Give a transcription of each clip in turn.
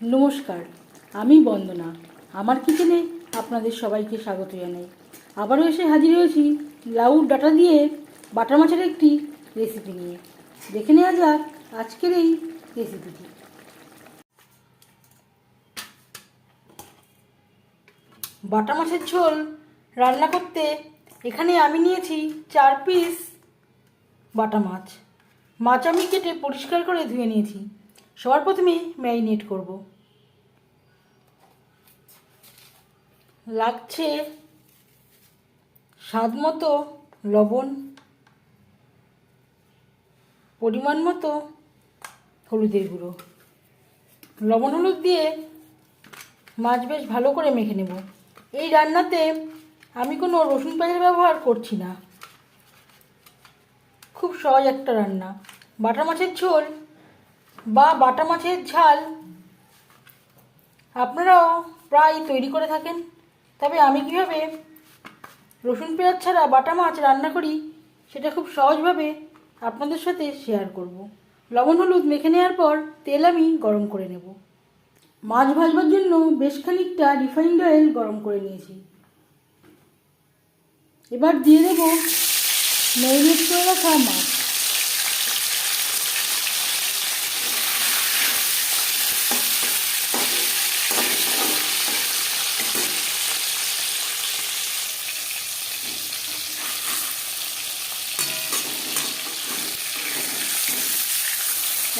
নমস্কার, আমি বন্দনা। আমার কিচেনে আপনাদের সবাইকে স্বাগত জানাই। আবারও এসে হাজির হয়েছি লাউ ডাটা দিয়ে বাটা মাছের একটি রেসিপি নিয়ে। দেখে নেওয়া যাক আজকের এই রেসিপিটি বাটা মাছের ঝোল রান্না করতে এখানে আমি নিয়েছি চার পিস বাটা মাছ। মাছ আমি কেটে পরিষ্কার করে ধুয়ে নিয়েছি। সবার প্রথমে ম্যারিনেট করব। লাগছে স্বাদ মতো লবণ, পরিমাণ মতো হলুদের গুঁড়ো। লবণ হলুদ দিয়ে মাছ বেশ ভালো করে মেখে নেব। এই রান্নাতে আমি কোনো রসুন পেঁয়াজের ব্যবহার করছি না। খুব সহজ একটা রান্না। বাটা মাছের ঝোল বা বাটা মাছের ঝাল আপনারাও প্রায় তৈরি করে থাকেন। তবে আমি কীভাবে রসুন পেঁয়াজ ছাড়া বাটা মাছ রান্না করি সেটা খুব সহজভাবে আপনাদের সাথে শেয়ার করব। লবণ, হলুদ মেখে নেওয়ার পর তেল আমি গরম করে নেব। মাছ ভাজবার জন্য বেশ খানিকটা রিফাইন্ড অয়েল গরম করে নিয়েছি। এবার দিয়ে দেবো করে রাখা মাছ।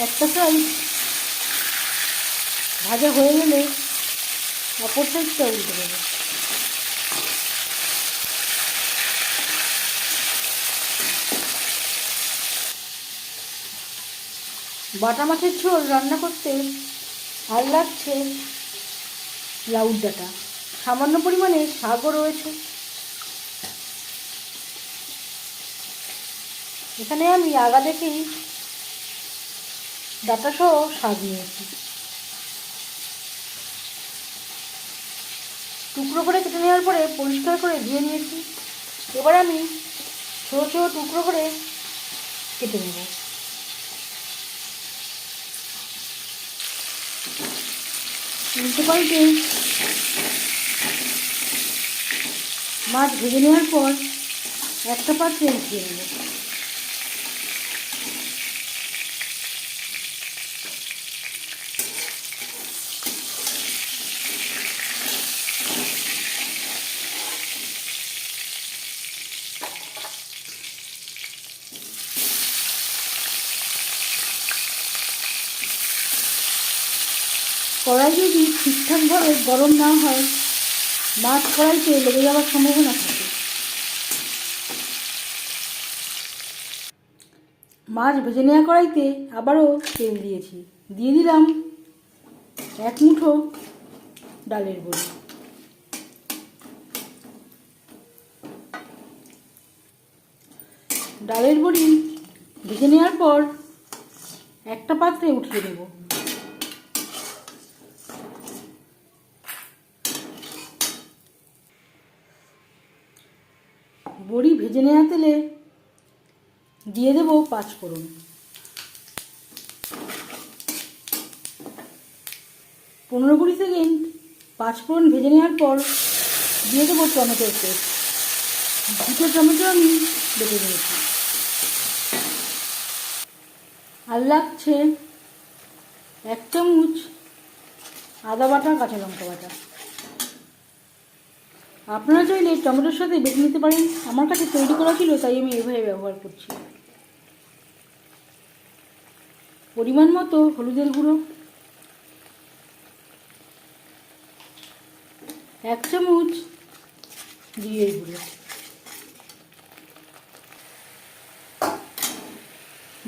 একটা সাইড ভাজা হয়ে গেলে অপর সাইডটা উল্টে দেবো। বাটা মাছের ঝোল রান্না করতে আর লাগছে লাউর ডাটা। সামান্য পরিমাণে শাকও রয়েছে। এখানে আমি আগা দেখেই ডাটা সহ শাক নিয়েছি। টুকরো করে কেটে নেওয়ার পরে পরিষ্কার করে ধুয়ে নিয়েছি। এবার আমি ছোটো ছোটো টুকরো করে কেটে নেব। উল্টে পাল্টে মাছ ভেজে নেওয়ার পর একটা পাত্রে উঠিয়ে নেব। কড়াই যদি ঠিকঠাকভাবে গরম না হয়, মাছ কড়াইতে লেগে যাওয়ার সম্ভাবনা থাকে। মাছ ভেজে নেওয়া কড়াইতে আবারও তেল দিয়েছি। দিয়ে দিলাম এক মুঠো ডালের বড়ি ডালের বড়ি ভেজে নেওয়ার পর একটা পাত্রে উঠিয়ে দেবো। বড়ি ভেজে নেওয়া তেলে দিয়ে দেবো পাঁচ ফোড়ন। পনেরো কুড়ি সেকেন্ড পাঁচ ফোড়ন ভেজে নেওয়ার পর দিয়ে দেবো টমেটোর পেস্ট। দুটো টমেটো আমি বেটে নিয়েছি। আর লাগছে এক চামচ আদা বাটা কাঁচা লঙ্কা বাটা। আপনারা চাইলে টমেটোর সাথে বেটে নিতে পারেন। আমার কাছে তৈরি করা ছিল, তাই আমি এভাবে ব্যবহার করছি। পরিমাণ মতো হলুদের গুঁড়ো। এক চামচ জিরের গুঁড়ো।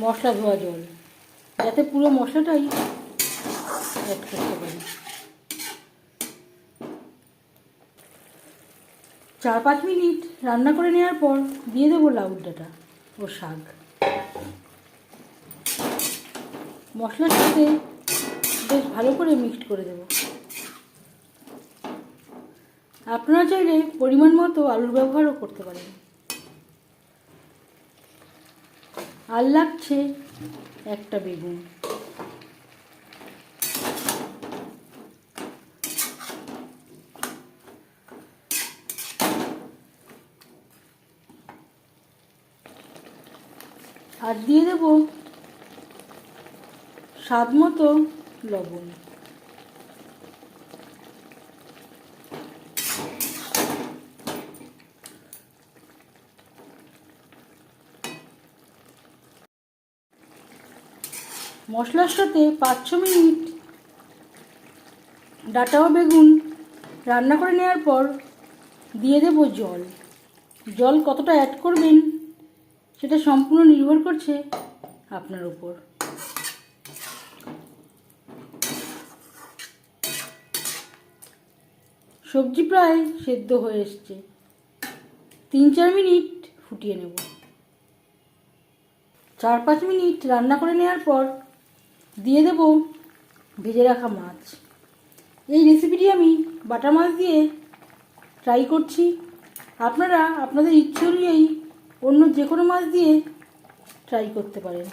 মশলা ধোয়া জল। যাতে পুরো মশলাটাই অ্যাড করতে পারি। চার পাঁচ মিনিট রান্না করে নেওয়ার পর দিয়ে দেবো লাউর ডাঁটা ও শাক। মশলার সাথে বেশ ভালো করে মিক্সড করে দেব। আপনারা চাইলে পরিমাণ মতো আলুর ব্যবহারও করতে পারেন। আর লাগছে একটা বেগুন। আর দিয়ে দেব স্বাদ মতো লবণ। মশলার সাথে পাঁচ ছ মিনিট ডাটা ও বেগুন রান্না করে নেওয়ার পর দিয়ে দেব জল। জল কতটা অ্যাড করবেন সেটা সম্পূর্ণ নির্ভর করছে আপনার উপর। সবজি প্রায় সেদ্ধ হয়ে এসছে। তিন চার মিনিট ফুটিয়ে নেব। চার পাঁচ মিনিট রান্না করে নেওয়ার পর দিয়ে দেব ভেজে রাখা মাছ। এই রেসিপিটি আমি বাটা মাছ দিয়ে ট্রাই করছি। আপনারা আপনাদের ইচ্ছে অনুযায়ী অন্য যে কোনো মাছ দিয়ে ট্রাই করতে পারেন।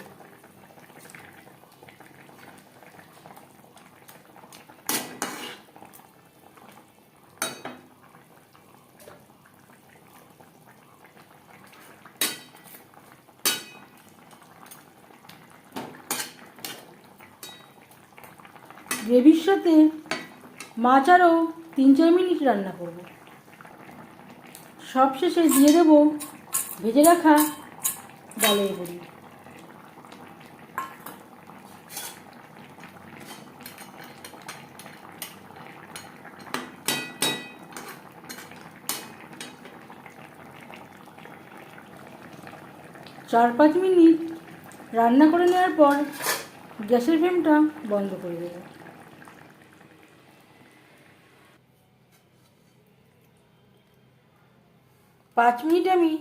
গ্রেভির সাথে মাছ আরও তিন চার মিনিট রান্না করব। সবশেষে দিয়ে দেব ভেজে রাখা ডালের বড়ি চার পাঁচ মিনিট রান্না করে নেওয়ার পর গ্যাসের ফ্লেমটা বন্ধ করে দেবো। পাঁচ মিনিট আমি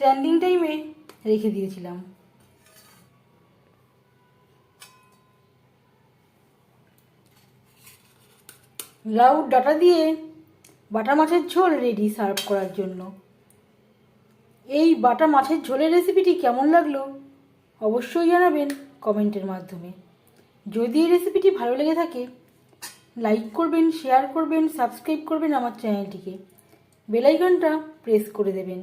স্ট্যান্ডিং টাইমে রেখে দিয়েছিলাম। লাউ ডাটা দিয়ে বাটা মাছের ঝোল রেডি সার্ভ করার জন্য। এই বাটা মাছের ঝোলের রেসিপিটি কেমন লাগল অবশ্যই জানাবেন কমেন্টের মাধ্যমে। যদি এই রেসিপিটি ভালো লেগে থাকে লাইক করবেন শেয়ার করবেন সাবস্ক্রাইব করবেন আমার চ্যানেলটিকে বেলাইকনটা প্রেস করে দেবেন।